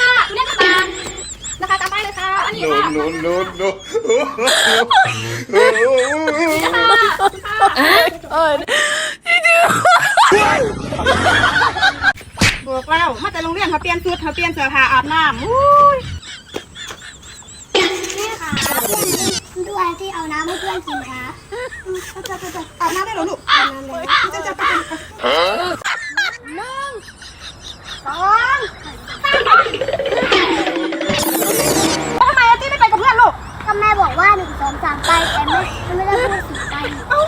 ค่ะคุณเล่นกันมาราคาตามป้ายเลยค่ะ อันนี้ค่ะ no, no, no. บอกแล้วมาแต่โรงเรียนเขาเปลี่ยนชุดเขาเปลี่ยนเสื้อผ้าอาบน้ำอุ้ยำให้เพื่อนกินครับจะจะจะอาบน้ำได้เหรอลูกเอาน้ำเลยจะจะไปเป็น Huh? หนึ่งสองแล้วทำไมอาตี้ไม่ไปกับเพื่อนลูกก็แม่บอกว่าหนึ่งสองสามไปแต่ไม่ไม่ได้พูดสี่ไปเอ้า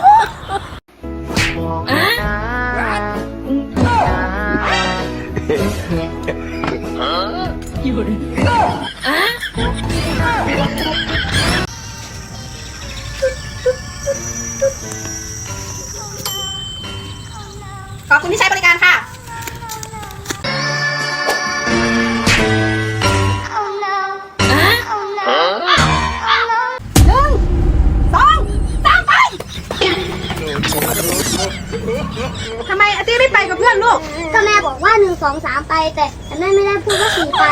Huh? ขอบคุณที่ใช้บริการค่ะ Oh no Oh no Huh? Oh no หนึ่งสองสามไปทำไมอาตี้ไม่ไปกับเพื่อนลูก ก็แม่บอกว่าหนึ่งสองสามไปแต่แต่แม่ไม่ได้พูดว่าสี่ไป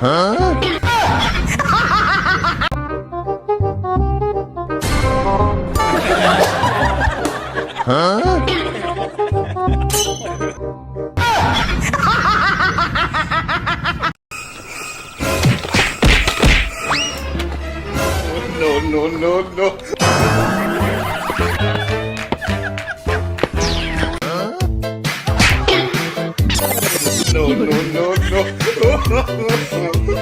！Huh? Huh? No, no, no, no. No, no, no, no.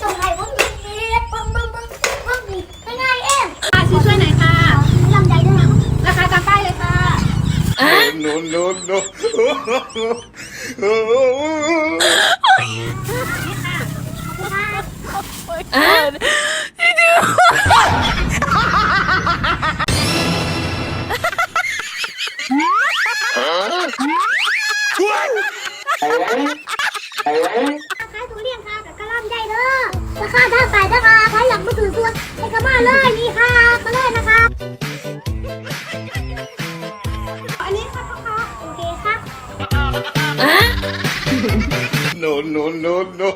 ตรงไหนพวกนี้ปึ้งปึ้งปึ้งพวกนี้ง่ายๆเองค่ะช่วยช่วยหน่อยค่ะ ลำไยด้วยนะราคาตามป้ายเลยค่ะ No, no, no, no. Huh? ราคาถ้าใส่นะคะใครอยากมาถือส่วนให้กระมาเลยนี่ค่ะมาเลยนะคะ อันนี้ค่ะพ่อค้าโอเคครับ No, no, no, no.